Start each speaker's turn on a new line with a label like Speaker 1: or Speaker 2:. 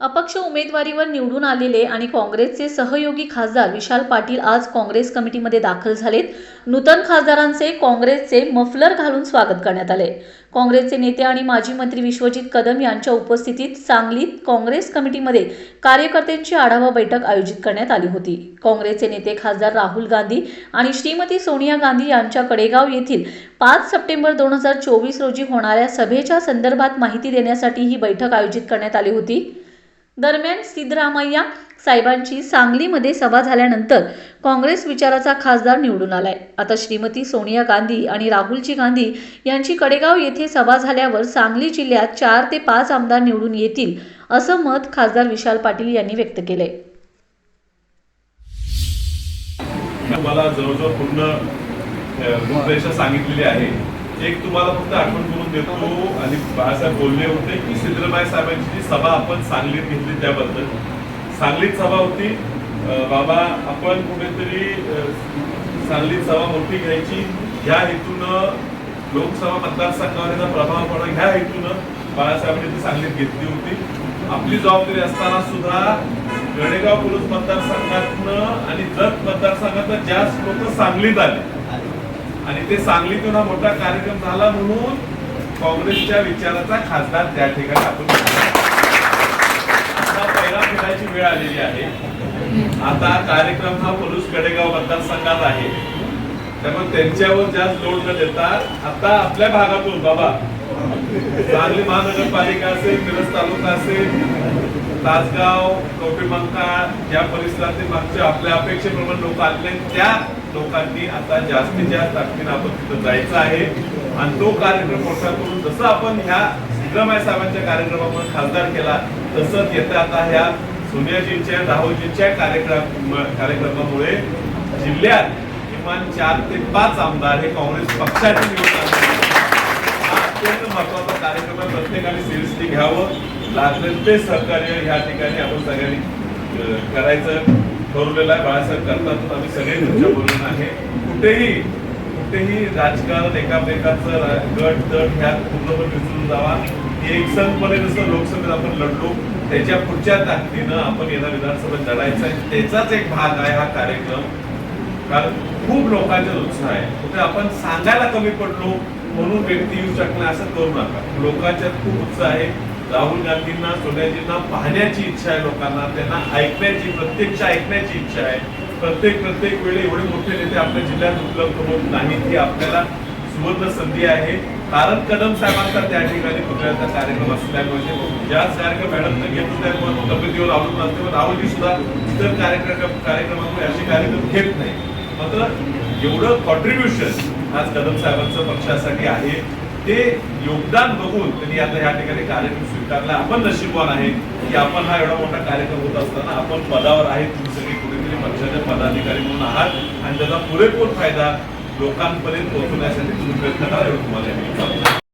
Speaker 1: अपक्ष उमेदवारीवर निवडून आलेले आणि काँग्रेसचे सहयोगी खासदार विशाल पाटील आज काँग्रेस कमिटीमध्ये दाखल झालेत. नूतन खासदारांचे काँग्रेसचे मफलर घालून स्वागत करण्यात आले. काँग्रेसचे नेते आणि माजी मंत्री विश्वजित कदम यांच्या उपस्थितीत सांगलीत काँग्रेस कमिटीमध्ये कार्यकर्त्यांची आढावा बैठक आयोजित करण्यात आली होती. काँग्रेसचे नेते खासदार राहुल गांधी आणि श्रीमती सोनिया गांधी यांच्या कडेगाव येथील पाच सप्टेंबर दोन हजार चोवीस रोजी होणाऱ्या सभेच्या संदर्भात माहिती देण्यासाठी ही बैठक आयोजित करण्यात आली होती. दरम्यान सिद्धरामय्या साहेबांची सांगलीमध्ये सभा झाल्यानंतर काँग्रेस विचाराचा खासदार निवडून आलाय. आता श्रीमती सोनिया गांधी आणि राहुलजी गांधी यांची कडेगाव येथे सभा झाल्यावर सांगली जिल्ह्यात चार ते पाच आमदार निवडून येतील असं मत खासदार विशाल पाटील यांनी व्यक्त केलंय.
Speaker 2: मला जवळजवळ पूर्ण रूपरेषा सांगितलेली आहे. एक तुम्हाला फक्त आठवण करून देतो आणि बाळासाहेब बोलले होते की सिद्धरामय्या साहेबांची जी सभा आपण सांगलीत घेतली त्याबद्दल. सांगलीत सभा होती. बाबा आपण कुठेतरी सांगलीत सभा मोठी घ्यायची. ह्या हेतूनं लोकसभा मतदारसंघावर प्रभाव पडा. ह्या हेतूनं बाळासाहेबांनी ती सांगलीत घेतली होती. आपली जबाबदारी असताना सुद्धा गडेगाव पोलीस मतदारसंघातनं आणि जत मतदारसंघातनं जास्त लोक सांगलीत आले आणि ते सांगलीतून हा मोठा कार्यक्रम झाला म्हणून काँग्रेसच्या विचाराचा खासदार त्या ठिकाणी आपण आता पहिला फिरायची वेळ आलेली आहे. आता कार्यक्रम हा पुरुष कडेगाव मतदारसंघात आहे. त्यामुळे त्यांच्यावर जास्त लोड न देता आता आपल्या भागातून बाबा सांगली महानगरपालिका असेल मिरज तालुका असेल तासगाव कवठेमंका या परिसरातील मागच्या आपल्या अपेक्षेप्रमाणे लोक आले त्या लोकांनी आता जास्तीत जास्त ताकदीनं आपण तिथं जायचं आहे. आणि तो कार्यक्रम मोठा करून जसं आपण ह्या सिद्धरामय साहेबांच्या कार्यक्रमामध्ये खासदार केला तसंच येत्या आता ह्या सोनियाजींच्या राहुलजींच्या कार्यक्रम कार्यक्रमामुळे जिल्ह्यात किमान चार ते पाच आमदार हे काँग्रेस पक्षाचे निवडून आले. अत्यंत महत्त्वाचा कार्यक्रम आहे. प्रत्येकाने सिरियसली घ्यावं. लागलं ते सहकार्य ह्या ठिकाणी आपण सगळ्यांनी करायचं. ठरवलेला आहे बाळासाहेब करतात आम्ही सगळे तुमच्या बोलून आहे. कुठेही कुठेही राजकारण एकामेकाचं गट तट ह्यात पूर्णपणे विसरून जावा. एक संघपणे जसं लोकसभेत आपण लढलो त्याच्या पुढच्या ताकदीनं आपण याला विधानसभेत लढायचं आहे. त्याचाच एक भाग आहे हा कार्यक्रम. कारण खूप लोकांचा उत्साह आहे. कुठे आपण सांगायला कमी पडलो म्हणून व्यक्ती येऊ शकणार असं करू नका. लोकांच्यात खूप उत्साह आहे. राहुल गांधींना सोनियाजींना पाहण्याची इच्छा आहे लोकांना त्यांना ऐकण्याची प्रत्यक्ष ऐकण्याची इच्छा आहे. प्रत्येक प्रत्येक वेळी एवढे मोठे नेते आपल्या जिल्ह्यात उपलब्ध होत नाहीत ही आपल्याला सुवर्ण संधी आहे. कारण कदम साहेबांचा त्या ठिकाणी पुतळ्याचा कार्यक्रम असल्यामुळे ज्याच कार्यक्रम मॅडम घेत होत्या पण तब्येतीवर आवडून असते पण राहुलजी सुद्धा इतर कार्यक्रम कार्यक्रमामुळे असे कार्यक्रम घेत नाही. मात्र एवढं कॉन्ट्रीब्युशन आज कदम साहेबांचं पक्षासाठी आहे. ते योगदान बघून त्यांनी आता या ठिकाणी कार्यक्रम स्वीकारला. आपण नशीबवान आहे की आपण हा एवढा मोठा कार्यक्रम होत असताना आपण पदावर आहे तुम्ही कुठेतरी पक्षाचे पदाधिकारी म्हणून आहात आणि त्याचा पुरेपूर फायदा लोकांपर्यंत पोहोचवण्यासाठी तुम्ही प्रयत्न करा एवढं तुम्हाला